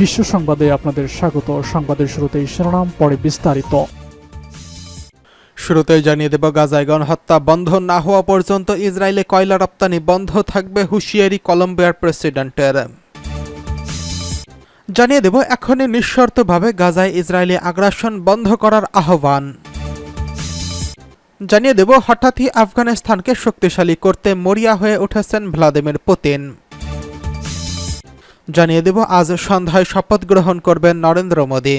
বিশ্ব সংবাদে আপনাদের স্বাগত। সংবাদের শুরুতেই শিরোনাম, পরে বিস্তারিত। শুরুতেই জানিয়ে দেব গাজায় গণহত্যা বন্ধ না হওয়া পর্যন্ত ইসরায়েলে কয়লা রপ্তানি বন্ধ থাকবে হুঁশিয়ারি কলম্বিয়ার প্রেসিডেন্টের। জানিয়ে দেব, এখনই নিঃশর্তভাবে গাজায় ইসরায়েলি আগ্রাসন বন্ধ করার আহ্বান। জানিয়ে দেব, হঠাৎই আফগানিস্তানকে শক্তিশালী করতে মরিয়া হয়ে উঠেছেন ভ্লাদিমির পুতিন। জানিয়ে দেব, আজ সন্ধ্যায় শপথ গ্রহণ করবেন নরেন্দ্র মোদী।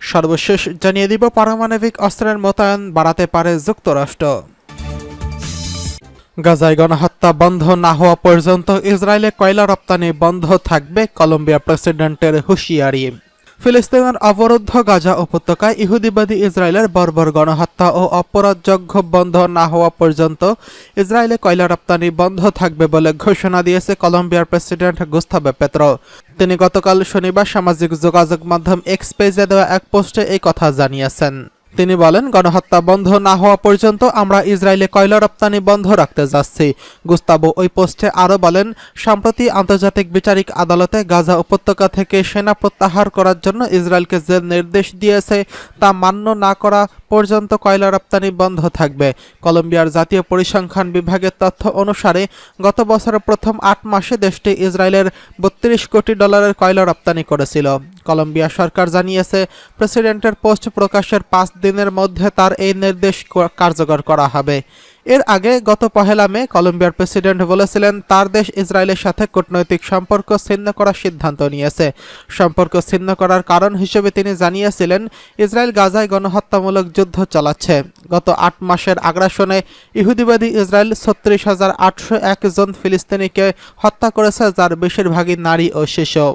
সর্বশেষ জানিয়ে দিব, পারমাণবিক অস্ত্রের মোতায়েন বাড়াতে পারে যুক্তরাষ্ট্র। গাজায় গণহত্যা বন্ধ না হওয়া পর্যন্ত ইসরায়েলে কয়লা রপ্তানি বন্ধ থাকবে, কলম্বিয়া প্রেসিডেন্টের হুঁশিয়ারি। ফিলিস্তিনের অবরুদ্ধ গাজা উপত্যকায় ইহুদিবাদী ইসরায়েলের বর্বর গণহত্যা ও অপরাধযোগ্য বন্ধ না হওয়া পর্যন্ত ইসরায়েলে কয়লা রপ্তানি বন্ধ থাকবে বলে ঘোষণা দিয়েছে কলম্বিয়ার প্রেসিডেন্ট গুস্তাবে পেত্রো। তিনি গতকাল শনিবার সামাজিক যোগাযোগ মাধ্যম এক্সপেজে দেওয়া এক পোস্টে এই কথা জানিয়েছেন। তিনি বলেন, গণহত্যা বন্ধ না হওয়া পর্যন্ত আমরা ইসরায়েলে কয়লা রপ্তানি বন্ধ রাখতে যাচ্ছি। গুস্তাবো ওই পোস্টে আরও বলেন, সম্প্রতি আন্তর্জাতিক বিচারিক আদালতে গাজা উপত্যকা থেকে সেনা প্রত্যাহার করার জন্য ইসরায়েলকে যে নির্দেশ দিয়েছে তা মান্য না করা পর্যন্ত কয়লা রপ্তানি বন্ধ থাকবে। কলম্বিয়ার জাতীয় পরিসংখ্যান বিভাগের তথ্য অনুসারে, গত বছরের প্রথম আট মাসে দেশটি ইসরায়েলের বত্রিশ কোটি ডলারের কয়লা রপ্তানি করেছিল। কলম্বিয়া সরকার জানিয়েছে, প্রেসিডেন্টের পোস্ট প্রকাশের পাঁচ দিনের মধ্যে তার এই নির্দেশ কার্যকর করা হবে। এর আগে গত পহেলা মে কলম্বিয়ার প্রেসিডেন্ট বলেছিলেন, তার দেশ ইসরায়েলের সাথে কূটনৈতিক সম্পর্ক ছিন্ন করার সিদ্ধান্ত নিয়েছে। সম্পর্ক ছিন্ন করার কারণ হিসেবে তিনি জানিয়েছিলেন, ইসরায়েল গাজায় গণহত্যামূলক যুদ্ধ চালাচ্ছে। গত আট মাসের আগ্রাসনে ইহুদিবাদী ইসরায়েল ছত্রিশ হাজার আটশো এক জন ফিলিস্তিনিকে হত্যা করেছে, যার বেশিরভাগই নারী ও শিশু।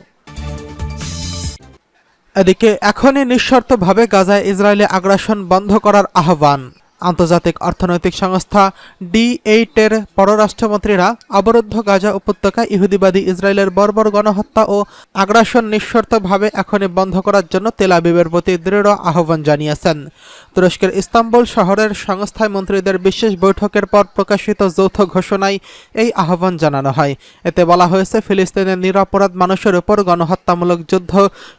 এদিকে এখনই নিঃশর্তভাবে গাজায় ইসরায়েলে আগ্রাসন বন্ধ করার আহ্বান। আন্তর্জাতিক অর্থনৈতিক সংস্থা ডি এইটের পররাষ্ট্রমন্ত্রীরা অবরুদ্ধ গাজা উপত্যকায় ইহুদিবাদী ইসরায়েলের বর্বর গণহত্যা ও আগ্রাসন নিঃশর্তভাবে এখনই বন্ধ করার জন্য তেলাবিবের প্রতি দৃঢ় আহ্বান জানিয়েছেন। তুরস্কের ইস্তাম্বুল শহরের সংস্থায় মন্ত্রীদের বিশেষ বৈঠকের পর প্রকাশিত যৌথ ঘোষণায় এই আহ্বান জানানো হয়। এতে বলা হয়েছে, ফিলিস্তিনের নিরাপরাধ মানুষের উপর গণহত্যামূলক যুদ্ধ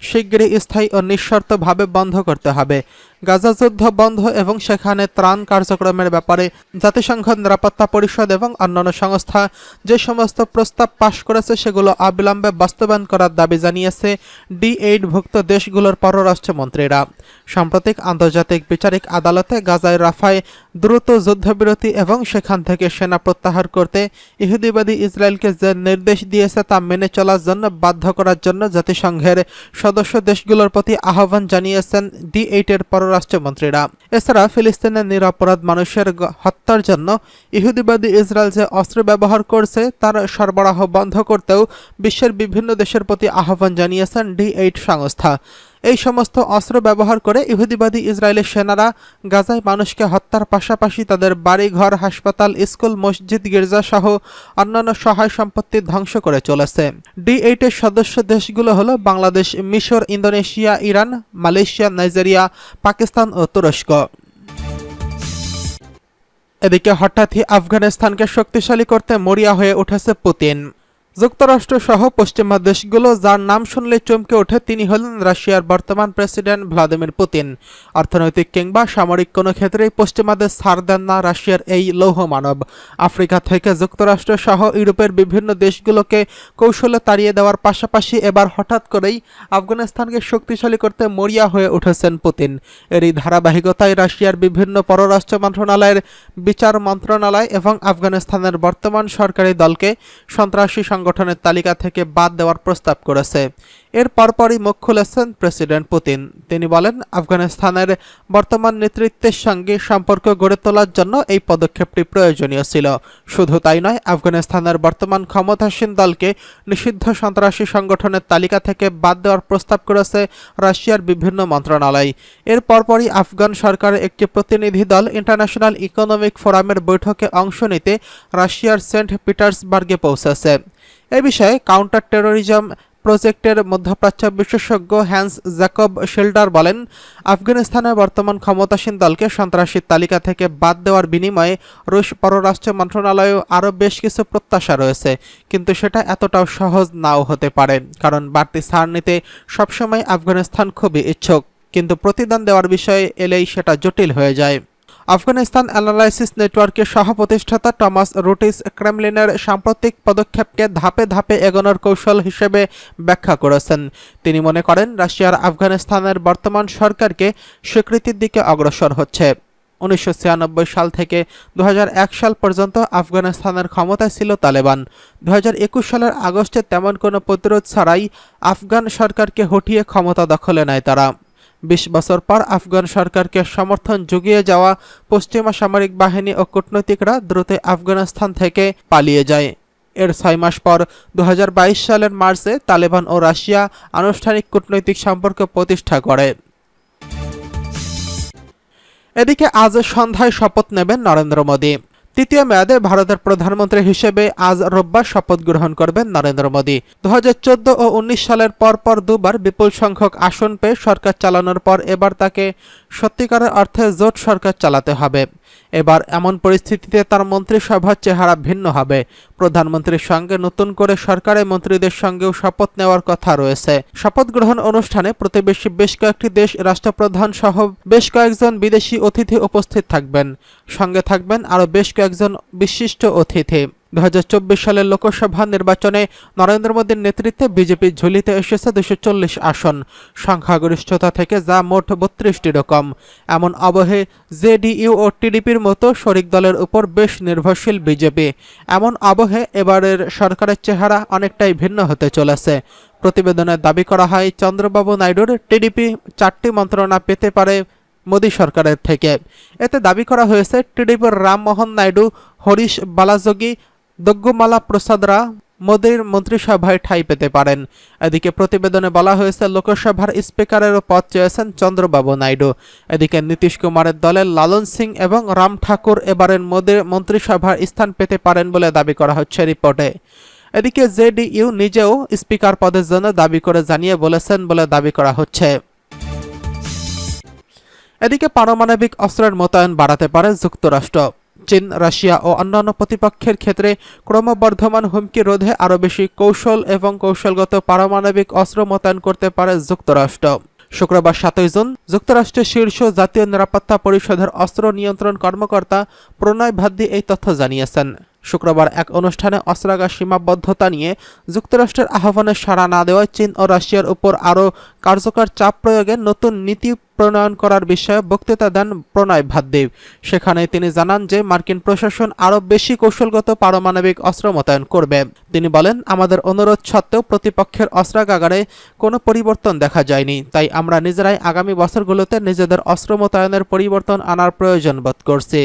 শীঘ্রই স্থায়ী ও নিঃশর্তভাবে বন্ধ করতে হবে। গাজা যুদ্ধ বন্ধ এবং সেখানে ত্রাণ কার্যক্রমের ব্যাপারে জাতিসংঘ নিরাপত্তা পরিষদ এবং অন্যান্য সংস্থা যে সমস্ত প্রস্তাব পাশ করেছে সেগুলো অবিলম্বে বাস্তবায়ন করার দাবি জানিয়েছে ডি এইটভুক্ত দেশগুলোর পররাষ্ট্রমন্ত্রীরা। সাম্প্রতিক আন্তর্জাতিক বিচারিক আদালতে গাজায় রাফায় দ্রুত যুদ্ধবিরতি এবং সেখান থেকে সেনা প্রত্যাহার করতে ইহুদিবাদী ইসরায়েলকে যে নির্দেশ দিয়েছে তা মেনে চলার জন্য বাধ্য করার জন্য জাতিসংঘের সদস্য দেশগুলোর প্রতি আহ্বান জানিয়েছেন ডি এইটের পররাষ্ট্রমন্ত্রীরা। এছাড়া ফিলিস্তিনের নিরাপরাধ মানুষের হত্যার জন্য ইহুদিবাদী ইসরায়েল যে অস্ত্র ব্যবহার করছে, তার সরবরাহ বন্ধ করতেও বিশ্বের বিভিন্ন দেশের প্রতি আহ্বান জানিয়েছেন ডি এইট সংস্থা। এই সমস্ত অস্ত্র ব্যবহার করে ইহুদিবাদী ইসরায়েলের সেনারা গাজায় মানুষকে হত্যার পাশাপাশি তাদের বাড়িঘর, হাসপাতাল, স্কুল, মসজিদ গির্জা সহ অন্যান্য সহায় সম্পত্তি ধ্বংস করে চলেছে। ডি এইটের সদস্য দেশগুলো হলো বাংলাদেশ, মিশর, Indonesia, Iran, Malaysia, Nigeria, Pakistan ও তুরস্ক। এদিকে হঠাৎই আফগানিস্তানকে শক্তিশালী করতে মরিয়া হয়ে উঠেছে পুতিন। যুক্তরাষ্ট্র সহ পশ্চিমা দেশগুলো যার নাম শুনলে চমকে ওঠে তিনি হলেন রাশিয়ার বর্তমান প্রেসিডেন্ট ভ্লাদিমির পুতিন। অর্থনৈতিক কিংবা সামরিক কোনো ক্ষেত্রেই পশ্চিমাদের ছাড় দেন না রাশিয়ার এই লৌহ মানব। আফ্রিকা থেকে যুক্তরাষ্ট্র সহ ইউরোপের বিভিন্ন দেশগুলোকে কৌশলে তাড়িয়ে দেওয়ার পাশাপাশি এবার হঠাৎ করেই আফগানিস্তানকে শক্তিশালী করতে মরিয়া হয়ে উঠেছেন পুতিন। এরই ধারাবাহিকতায় রাশিয়ার বিভিন্ন পররাষ্ট্র মন্ত্রণালয়ের বিচার মন্ত্রণালয় এবং আফগানিস্তানের বর্তমান সরকারি দলকে সন্ত্রাসী সংগঠনের তালিকা থেকে বাদ দেওয়ার প্রস্তাব করেছে। এর পরপরই মুখ খুলেছেন প্রেসিডেন্ট পুতিন। তিনি বলেন, আফগানিস্তানের বর্তমান নেতৃত্বের সঙ্গে সম্পর্ক গড়ে তোলার জন্য এই পদক্ষেপটি প্রয়োজনীয় ছিল। শুধু তাই নয়, আফগানিস্তানের বর্তমান ক্ষমতাসীন দলকে নিষিদ্ধ সন্ত্রাসী সংগঠনের তালিকা থেকে বাদ দেওয়ার প্রস্তাব করেছে রাশিয়ার বিভিন্ন মন্ত্রণালয়। এর পরপরই আফগান সরকারের একটি প্রতিনিধি দল ইন্টারন্যাশনাল ইকোনমিক ফোরামের বৈঠকে অংশ নিতে রাশিয়ার সেন্ট পিটার্সবার্গে পৌঁছেছে। এ বিষয়ে কাউন্টার টেরোরিজম প্রজেক্টের মধ্যপ্রাচ্য বিশেষজ্ঞ হ্যান্স জ্যাকব শেল্ডার বলেন, আফগানিস্তানের বর্তমান ক্ষমতাসীন দলকে সন্ত্রাসীর তালিকা থেকে বাদ দেওয়ার বিনিময়ে রুশ পররাষ্ট্র মন্ত্রণালয়েও আরও বেশ কিছু প্রত্যাশা রয়েছে, কিন্তু সেটা এতটাও সহজ নাও হতে পারে, কারণ বাড়তি ছাড় নিতে সবসময় আফগানিস্তান খুবই ইচ্ছুক, কিন্তু প্রতিদান দেওয়ার বিষয়ে এলেই সেটা জটিল হয়ে যায়। আফগানিস্তান অ্যানালাইসিস নেটওয়ার্কের সহপ্রতিষ্ঠাতা টমাস রুটিস ক্রেমলিনের সাম্প্রতিক পদক্ষেপকে ধাপে ধাপে এগোনোর কৌশল হিসেবে ব্যাখ্যা করেছেন। তিনি মনে করেন, রাশিয়ার আফগানিস্তানের বর্তমান সরকারকে স্বীকৃতির দিকে অগ্রসর হচ্ছে। উনিশশো ছিয়ানব্বই সাল থেকে দু হাজার এক সাল পর্যন্ত আফগানিস্তানের ক্ষমতায় ছিল তালেবান। দু হাজার একুশ সালের আগস্টে তেমন কোনো প্রতিরোধ ছাড়াই আফগান সরকারকে হটিয়ে ক্ষমতা দখলে নেয় তারা। বিশ বছর পর আফগান সরকারকে সমর্থন জুগিয়ে যাওয়া পশ্চিমা সামরিক বাহিনী ও কূটনৈতিকরা দ্রুত আফগানিস্তান থেকে পালিয়ে যায়। এর ছয় মাস পর দু হাজার বাইশ সালের মার্চে তালেবান ও রাশিয়া আনুষ্ঠানিক কূটনৈতিক সম্পর্ক প্রতিষ্ঠা করে। এদিকে আজ সন্ধ্যায় শপথ নেবেন নরেন্দ্র মোদী। তৃতীয় মেয়াদে ভারতের প্রধানমন্ত্রী হিসেবে আজ রোববার শপথ গ্রহণ করবেন নরেন্দ্র মোদী। দু হাজার চোদ্দ ও উনিশ সালের পর পর দুবার বিপুল সংখ্যক আসন পেয়ে সরকার চালানোর পর এবার তাকে সত্যিকারের অর্থে জোট সরকার চালাতে হবে। এবার এমন পরিস্থিতিতে তার মন্ত্রিসভার চেহারা ভিন্ন হবে। প্রধানমন্ত্রীর সঙ্গে নতুন করে সরকারের মন্ত্রীদের সঙ্গেও শপথ নেওয়ার কথা রয়েছে। শপথ গ্রহণ অনুষ্ঠানে প্রতিবেশী বেশ কয়েকটি দেশ, রাষ্ট্রপ্রধান সহ বেশ কয়েকজন বিদেশি অতিথি উপস্থিত থাকবেন। সঙ্গে থাকবেন আরও বেশ কয়েকজন বিশিষ্ট অতিথি। দু হাজার চব্বিশ সালের লোকসভা নির্বাচনে নরেন্দ্র মোদীর নেতৃত্বে বিজেপি ঝুলিতে এসেছে দুশো আসন। সংখ্যাগরিষ্ঠতা থেকে যা মোট বত্রিশটি রকম। এমন আবহে জেডিইউ ও টিডিপির মতো শরিক দলের উপর বেশ নির্ভরশীল বিজেপি। এমন আবহে এবারের সরকারের চেহারা অনেকটাই ভিন্ন হতে চলেছে। প্রতিবেদনে দাবি করা হয়, চন্দ্রবাবু নাইডুর টিডিপি চারটি মন্ত্রণা পেতে পারে মোদী সরকারের থেকে। এতে দাবি করা হয়েছে, টিডিপির রামমোহন নাইডু, হরিশ বালাযোগী দগ্গুমালা প্রসাদরা মোদীর মন্ত্রিসভায় ঠাঁই পেতে পারেন। এদিকে প্রতিবেদনে বলা হয়েছে, লোকসভার স্পিকারেরও পদ চেয়েছেন চন্দ্রবাবু নাইডু। এদিকে নীতিশ কুমারের দলের লালন সিং এবং রাম ঠাকুর এবারের মোদীর মন্ত্রিসভার স্থান পেতে পারেন বলে দাবি করা হচ্ছে রিপোর্টে। এদিকে জেডিইউ নিজেও স্পিকার পদের জন্য দাবি করে জানিয়ে বলেছেন বলে দাবি করা হচ্ছে। এদিকে পারমাণবিক অস্ত্রের মোতায়েন বাড়াতে পারে যুক্তরাষ্ট্র। চীন, রাশিয়া ও অন্যান্য প্রতিপক্ষের ক্ষেত্রে ক্রমবর্ধমান হুমকি রোধে আরও বেশি কৌশল এবং কৌশলগত পারমাণবিক অস্ত্র মোতায়েন করতে পারে যুক্তরাষ্ট্র। শুক্রবার সাতই জুন যুক্তরাষ্ট্রের শীর্ষ জাতীয় নিরাপত্তা পরিষদের অস্ত্র নিয়ন্ত্রণ কর্মকর্তা প্রণয় ভাদ্দি এই তথ্য জানিয়েছেন। শুক্রবার এক অনুষ্ঠানে অস্ত্রাগার সীমাবদ্ধতা নিয়ে যুক্তরাষ্ট্রের আহ্বানে সাড়া না দেওয়ায় চীন ও রাশিয়ার উপর আরও কার্যকর চাপ প্রয়োগে নতুন নীতি প্রণয়ন করার বিষয়ে বক্তৃতা দেন প্রণয় ভাদ্দেব সেখানে তিনি জানান যে মার্কিন প্রশাসন আরও বেশি কৌশলগত পারমাণবিক অস্ত্র মোতায়েন করবে। তিনি বলেন, আমাদের অনুরোধ সত্ত্বেও প্রতিপক্ষের অস্ত্রাগারে কোনো পরিবর্তন দেখা যায়নি। তাই আমরা নিজেরাই আগামী বছরগুলোতে নিজেদের অস্ত্র মোতায়েনের পরিবর্তন আনার প্রয়োজন বোধ করছি।